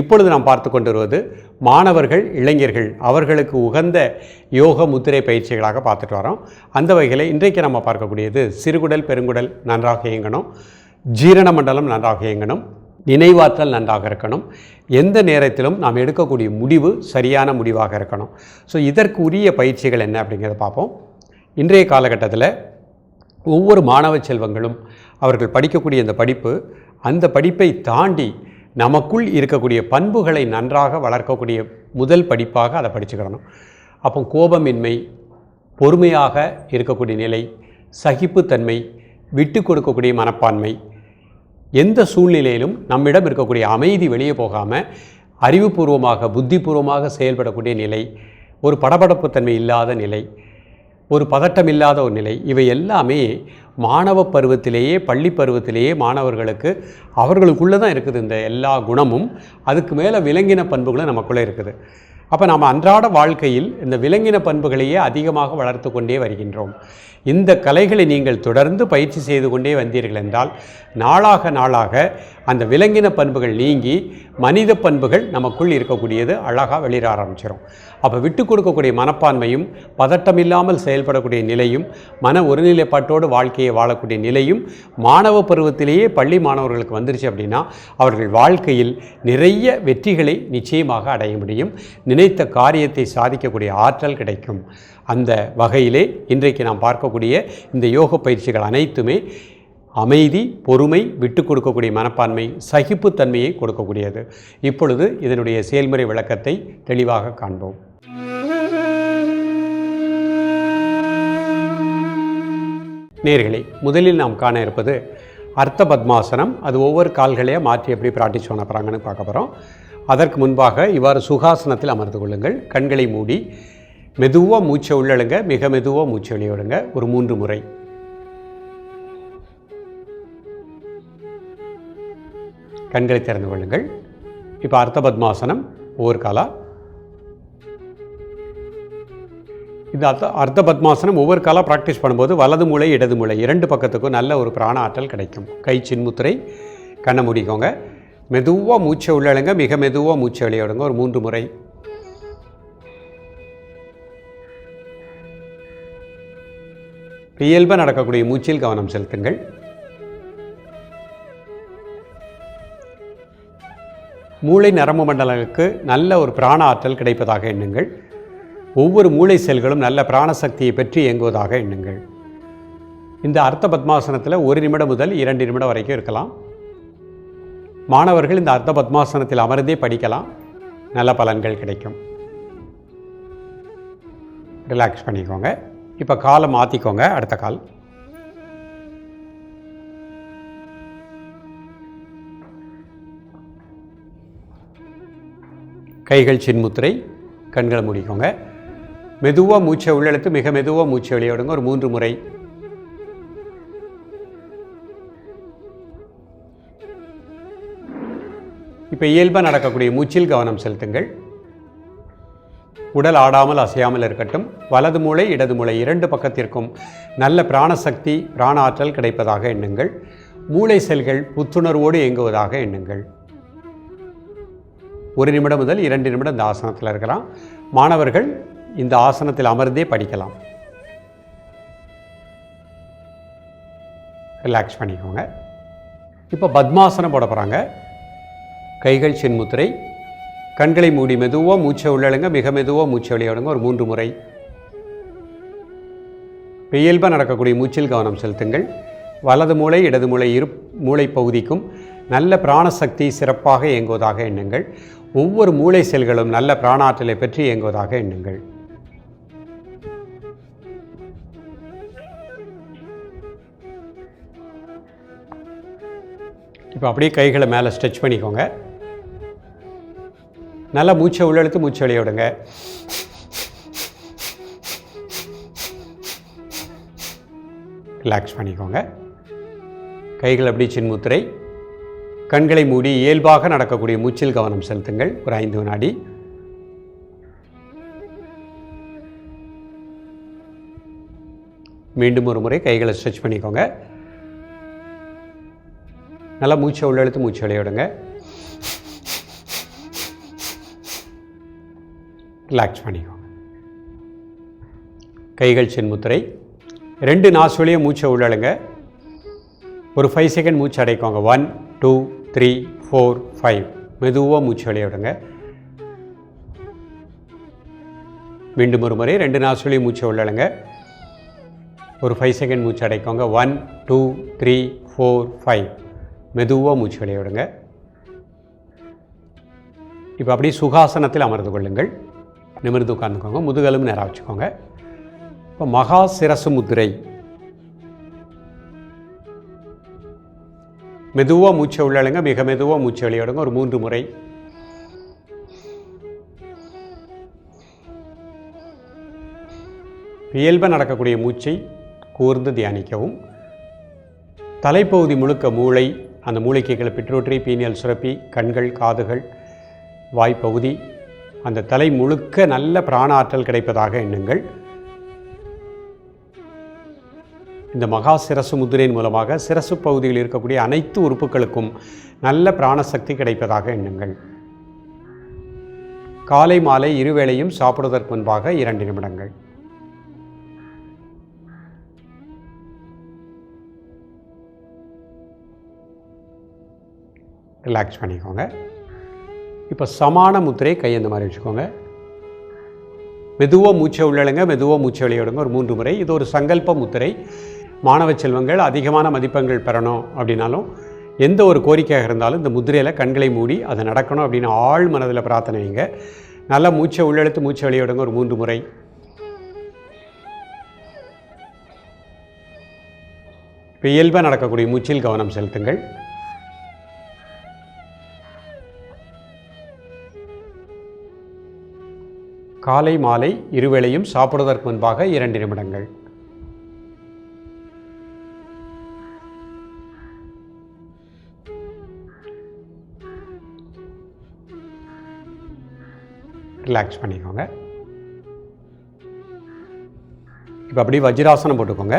இப்பொழுது நாம் பார்த்து கொண்டு வருவது மாணவர்கள் இளைஞர்கள் அவர்களுக்கு உகந்த யோக முத்திரை பயிற்சிகளாக பார்த்துட்டு வரோம். அந்த வகையில் இன்றைக்கு நம்ம பார்க்கக்கூடியது சிறுகுடல் பெருங்குடல் நன்றாக இயங்கணும். ஜீரண மண்டலம் நன்றாக இயங்கணும். நினைவாற்றல் நன்றாக இருக்கணும். எந்த நேரத்திலும் நாம் எடுக்கக்கூடிய முடிவு சரியான முடிவாக இருக்கணும். ஸோ இதற்கு உரிய பயிற்சிகள் என்ன அப்படிங்கிறத பார்ப்போம். இன்றைய காலகட்டத்தில் ஒவ்வொரு மாணவ செல்வங்களும் அவர்கள் படிக்கக்கூடிய இந்த படிப்பு அந்த படிப்பை தாண்டி நமக்குள் இருக்கக்கூடிய பண்புகளை நன்றாக வளர்க்கக்கூடிய முதல் படிப்பாக அதை படிச்சுக்கிடணும். அப்போ கோபமின்மை பொறுமையாக இருக்கக்கூடிய நிலை சகிப்புத்தன்மை விட்டு கொடுக்கக்கூடிய மனப்பான்மை எந்த சூழ்நிலையிலும் நம்மிடம் இருக்கக்கூடிய அமைதி வெளியே போகாமல் அறிவுபூர்வமாக புத்திபூர்வமாக செயல்படக்கூடிய நிலை ஒரு படபடப்புத்தன்மை இல்லாத நிலை ஒரு பதட்டம் இல்லாத ஒரு நிலை. இவை எல்லாமே மாணவ பருவத்திலேயே பள்ளி பருவத்திலேயே மாணவர்களுக்கு அவர்களுக்குள்ளே தான் இருக்குது இந்த எல்லா குணமும். அதுக்கு மேலே விலங்கின பண்புகளும் நமக்குள்ளே இருக்குது. அப்போ நாம் அன்றாட வாழ்க்கையில் இந்த விலங்கின பண்புகளையே அதிகமாக வளர்த்து கொண்டே வருகின்றோம். இந்த கலைகளை நீங்கள் தொடர்ந்து பயிற்சி செய்து கொண்டே வந்தீர்கள் என்றால் நாளாக நாளாக அந்த விலங்கின பண்புகள் நீங்கி மனித பண்புகள் நமக்குள் இருக்கக்கூடியது அழகாக வெளியிட ஆரம்பிச்சிடும் அப்போ விட்டு கொடுக்கக்கூடிய மனப்பான்மையும் பதட்டம் இல்லாமல் செயல்படக்கூடிய நிலையும் மன ஒருநிலைப்பாட்டோடு வாழ்க்கையை வாழக்கூடிய நிலையும் மாணவ பருவத்திலேயே பள்ளி மாணவர்களுக்கு வந்துருச்சு அப்படின்னா அவர்கள் வாழ்க்கையில் நிறைய வெற்றிகளை நிச்சயமாக அடைய முடியும். நினைத்த காரியத்தை சாதிக்கக்கூடிய ஆற்றல் கிடைக்கும். அந்த வகையிலே இன்றைக்கு நாம் பார்க்கக்கூடிய இந்த யோக பயிற்சிகள் அனைத்துமே அமைதி பொறுமை விட்டு கொடுக்கக்கூடிய மனப்பான்மை சகிப்புத்தன்மையை கொடுக்கக்கூடியது. இப்பொழுது இதனுடைய செயல்முறை விளக்கத்தை தெளிவாக காண்போம். நேர்களே முதலில் நாம் காண இருப்பது அர்த்த பத்மாசனம். அது ஒவ்வொரு கால்களையும் மாற்றி எப்படி பிராக்டிஸ் பண்ண போகிறாங்கன்னு பார்க்க போகிறோம் அதற்கு முன்பாக இவ்வாறு சுகாசனத்தில் அமர்ந்து கொள்ளுங்கள். கண்களை மூடி மெதுவாக மூச்சை உள்ளழுங்க மிக மெதுவாக மூச்சை வெளியிடுங்க ஒரு மூன்று முறை. கண்களை திறந்து கொள்ளுங்கள். இப்போ அர்த்த பத்மாசனம் ஒவ்வொரு காலா. இந்த அர்த்த அர்த்த பத்மாசனம் ஒவ்வொரு காலாக ப்ராக்டிஸ் பண்ணும்போது வலது மூளை இடது மூளை இரண்டு பக்கத்துக்கும் நல்ல ஒரு பிராண ஆற்றல் கிடைக்கும். கை சின்முத்திரை கண்ணை முடிக்கோங்க. மெதுவாக மூச்சை உள்ளழுங்க மிக மெதுவாக மூச்சை வெளியிடுங்க ஒரு மூன்று முறை. இயல்பாக நடக்கக்கூடிய மூச்சில் கவனம் செலுத்துங்கள். மூளை நரம்பு மண்டலங்களுக்கு நல்ல ஒரு பிராண ஆற்றல் கிடைப்பதாக எண்ணுங்கள். ஒவ்வொரு மூளை செல்களும் நல்ல பிராணசக்தியை பெற்று இயங்குவதாக எண்ணுங்கள். இந்த அர்த்த பத்மாசனத்தில் ஒரு நிமிடம் முதல் இரண்டு நிமிடம் வரைக்கும் இருக்கலாம். மாணவர்கள் இந்த அர்த்த பத்மாசனத்தில் அமர்ந்தே படிக்கலாம். நல்ல பலன்கள் கிடைக்கும். ரிலாக்ஸ் பண்ணிக்கோங்க. இப்போ காலை மாற்றிக்கோங்க அடுத்த கால். கைகள் சின்முத்திரை கண்களை மூடிக்கோங்க. மெதுவாக மூச்சை உள்ளெழுத்து மிக மெதுவாக மூச்சை வெளியிடுங்க ஒரு மூன்று முறை. இப்போ இயல்பாக நடக்கக்கூடிய மூச்சில் கவனம் செலுத்துங்கள். உடல் ஆடாமல் அசையாமல் இருக்கட்டும். வலது மூளை இடது மூளை இரண்டு பக்கத்திற்கும் நல்ல பிராணசக்தி பிராண ஆற்றல் கிடைப்பதாக எண்ணுங்கள். மூளை செல்கள் புத்துணர்வோடு இயங்குவதாக எண்ணுங்கள். ஒரு நிமிடம் முதல் இரண்டு நிமிடம் இந்த ஆசனத்தில் இருக்கலாம். மாணவர்கள் இந்த ஆசனத்தில் அமர்ந்தே படிக்கலாம். ரிலாக்ஸ் பண்ணிக்கோங்க. இப்போ பத்மாசனம் போட போகிறாங்க கைகள் சின்முத்திரை கண்களை மூடி மெதுவாக மூச்சை உள்ளழுங்க மிக மெதுவாக மூச்சை வெளியிடுங்க ஒரு மூன்று முறை. இயல்பாக நடக்கக்கூடிய மூச்சில் கவனம் செலுத்துங்கள். வலது மூளை இடது மூளை இரு மூளை பகுதிக்கும் நல்ல பிராணசக்தி சிறப்பாக இயங்குவதாக எண்ணுங்கள். ஒவ்வொரு மூளை செல்களும் நல்ல பிராணாற்றலை பெற்று இயங்குவதாக எண்ணுங்கள். இப்போ அப்படியே கைகளை மேலே ஸ்ட்ரெச் பண்ணிக்கோங்க. நல்லா மூச்சை உள்ளெழுத்து மூச்சை வெளியே விடுங்க. ரிலாக்ஸ் பண்ணிக்கோங்க. கைகள் அப்படி சின்முத்திரை. கண்களை மூடி இயல்பாக நடக்கக்கூடிய மூச்சில் கவனம் செலுத்துங்கள். ஒரு ஐந்து வினாடி. மீண்டும் ஒரு முறை கைகளை ஸ்ட்ரெச் பண்ணிக்கோங்க. நல்லா மூச்சை உள்ளெழுத்து மூச்சு வெளியே ரிலாக்ஸ் பண்ணிக்கோங்க. கைகள் சின்முத்திரை ரெண்டு நாசுலையும் மூச்சை உள்ளழுங்க. ஒரு ஃபைவ் செகண்ட் மூச்சு அடைக்கோங்க. One two three four five மெதுவாக மூச்சு வெளியே விடுங்க. மீண்டும் ஒரு முறை ரெண்டு நாசுலையும் மூச்சை உள்ளழுங்க. ஒரு ஃபைவ் செகண்ட் மூச்சு அடைக்கோங்க. One two three four five மெதுவாக மூச்சு வெளியே விடுங்க. இப்போ அப்படியே சுகாசனத்தில் அமர்ந்து கொள்ளுங்கள். நிமிர்ந்து உட்காந்துக்கோங்க முதுகெலும்பு நேராக வச்சுக்கோங்க. இப்போ மகா சிரசு முதிரை மெதுவாக மூச்சை உள்ளழுங்க மிக மெதுவாக மூச்சை வெளியிடுங்க ஒரு மூன்று முறை. இயல்பாக நடக்கக்கூடிய மூச்சை கூர்ந்து தியானிக்கவும். தலைப்பகுதி முழுக்க மூளை அந்த மூளைக்கைகளை பெற்றோற்றி பீனியல் சுரப்பி கண்கள் காதுகள் வாய்ப்பகுதி அந்த தலை முழுக்க நல்ல பிராண ஆற்றல் கிடைப்பதாக எண்ணுங்கள். இந்த மகா சிரசு முத்திரையின் மூலமாக சிரசு பகுதியில் இருக்கக்கூடிய அனைத்து உறுப்புகளுக்கும் நல்ல பிராணசக்தி கிடைப்பதாக எண்ணுங்கள். காலை மாலை இருவேளையும் சாப்பிடுவதற்கு முன்பாக இரண்டு நிமிடங்கள். ரிலாக்ஸ் பண்ணிக்கோங்க. இப்போ சமான முத்திரை கை அந்த மாதிரி வச்சுக்கோங்க. மெதுவாக மூச்சை உள்ளழுங்க மெதுவாக மூச்சை வெளியிடுங்க ஒரு மூன்று முறை. இது ஒரு சங்கல்ப முத்திரை. மாணவ செல்வங்கள் அதிகமான மதிப்பெண்கள் பெறணும் அப்படின்னாலும் எந்த ஒரு கோரிக்கையாக இருந்தாலும் இந்த முத்திரையில் கண்களை மூடி அது நடக்கணும் அப்படின்னு ஆழ் மனதில் பிரார்த்தனை வைங்க. நல்லா மூச்சை உள்ளெழுத்து மூச்சை வெளியிடுங்க ஒரு மூன்று முறை. இப்போ இயல்பாக நடக்கக்கூடிய மூச்சில் கவனம் செலுத்துங்கள். காலை மாலை இருவேளையும் சாப்பிடுவதற்கு முன்பாக இரண்டு நிமிடங்கள். ரிலாக்ஸ் பண்ணிக்கோங்க. இப்போ அப்படியே வஜ்ராசனம் போட்டுக்கோங்க.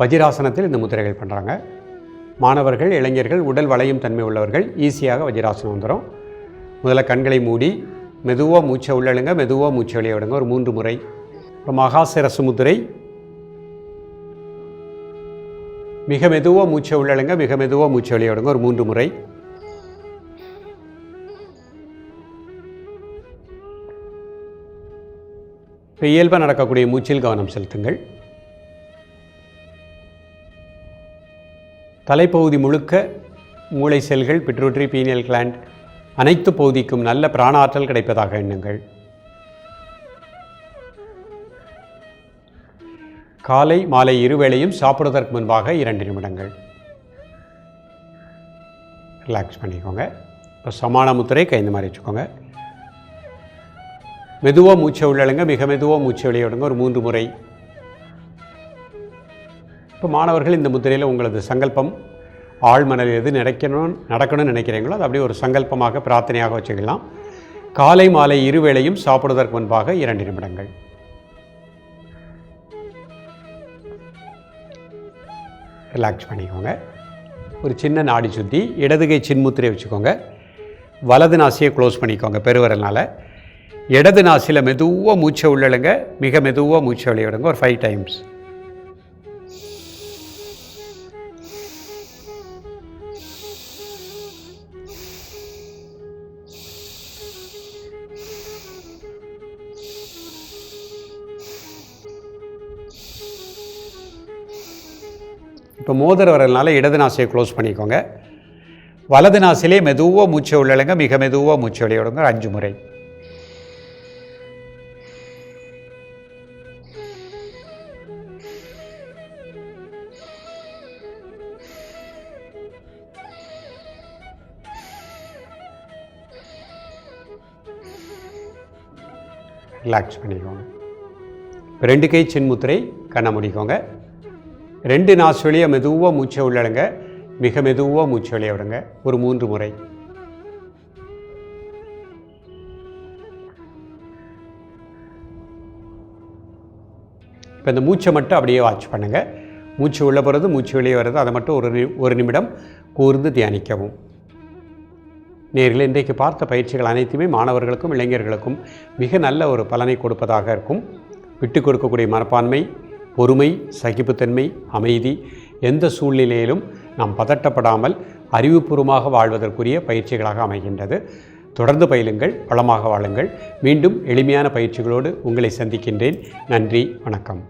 வஜ்ராசனத்தில் இந்த முத்திரைகள் பண்ணுறாங்க மாணவர்கள் இளைஞர்கள் உடல் வளையும் தன்மை உள்ளவர்கள் ஈஸியாக வஜ்ராசனம் வந்துடும் முதல்ல கண்களை மூடி மெதுவாக மூச்சை உள்ளழுங்க மெதுவாக மூச்சை வெளியே விடுங்க. ஒரு மூன்று முறை. அப்புறம் மகாசிரசு முதிரை மிக மெதுவாக மூச்சை உள்ளழுங்க மிக மெதுவாக மூச்சை வெளியே விடுங்க. ஒரு மூன்று முறை. இப்போ இயல்பாக நடக்கக்கூடிய மூச்சில் கவனம் செலுத்துங்கள். தலைப்பகுதி முழுக்க மூளை செல்கள் பிட்ரூட்ரி பீனியல் கிளாண்ட் அனைத்து பகுதிக்கும் நல்ல பிராண ஆற்றல் கிடைப்பதாக எண்ணுங்கள். காலை மாலை இருவேளையும் சாப்பிடுவதற்கு முன்பாக இரண்டு நிமிடங்கள். ரிலாக்ஸ் பண்ணிக்கோங்க. இப்போ சமான முத்திரை கைந்த மாதிரி வச்சுக்கோங்க. மெதுவாக மூச்சை உள்ளழுங்க மிக மெதுவாக மூச்சை வெளியிடுங்க ஒரு மூன்று முறை. இப்போ மாணவர்கள் இந்த முத்திரையில் உங்களது சங்கல்பம் ஆழ்மனதில் எது நடக்கணும் நடக்கணும்னு நினைக்கிறீங்களோ அது அப்படியே ஒரு சங்கல்பமாக பிரார்த்தனையாக வச்சுக்கலாம். காலை மாலை இருவேளையும் சாப்பிடுவதற்கு முன்பாக இரண்டு நிமிடங்கள். ரிலாக்ஸ் பண்ணிக்கோங்க. ஒரு சின்ன நாடி சுற்றி இடதுகை சின்முத்திரை வச்சுக்கோங்க. வலது நாசியை க்ளோஸ் பண்ணிக்கோங்க பெருவரனால் இடது நாசியில் மெதுவாக மூச்சை உள்ளழுங்க மிக மெதுவாக மூச்சை வெளியிடுங்க ஒரு ஃபைவ் டைம்ஸ் இப்போ மோதிர வரனால இடது நாசியை க்ளோஸ் பண்ணிக்கோங்க. வலது நாசிலே மெதுவாக மூச்சை உள்ளழுங்க மிக மெதுவாக மூச்சை வெளியிடுங்க அஞ்சு முறை. ரிலாக்ஸ் பண்ணிக்கோங்க. ரெண்டு கை சின்முத்திரை கண்ணை முடிக்கோங்க. ரெண்டு நாசு மெதுவாக மூச்சை உள்ளடங்க மிக மெதுவாக மூச்சு வெளியே விடுங்க. ஒரு மூன்று முறை. இப்போ இந்த மூச்சை மட்டும் அப்படியே வாட்ச் பண்ணுங்கள் மூச்சு உள்ள போகிறது மூச்சு வெளியே வர்றது அதை மட்டும் ஒரு நி- ஒரு நிமிடம் கூர்ந்து தியானிக்கவும். நேரில் இன்றைக்கு பார்த்த பயிற்சிகள் அனைத்துமே மாணவர்களுக்கும் இளைஞர்களுக்கும் மிக நல்ல ஒரு பலனை கொடுப்பதாக இருக்கும். விட்டு கொடுக்கக்கூடிய மனப்பான்மை பொறுமை சகிப்புத்தன்மை அமைதி எந்த சூழ்நிலையிலும் நாம் பதட்டப்படாமல் அறிவுபூர்வமாக வாழ்வதற்குரிய பயிற்சிகளாக அமைகின்றது. தொடர்ந்து பயிலுங்கள் வளமாக வாழுங்கள். மீண்டும் எளிமையான பயிற்சிகளோடு உங்களை சந்திக்கின்றேன். நன்றி வணக்கம்.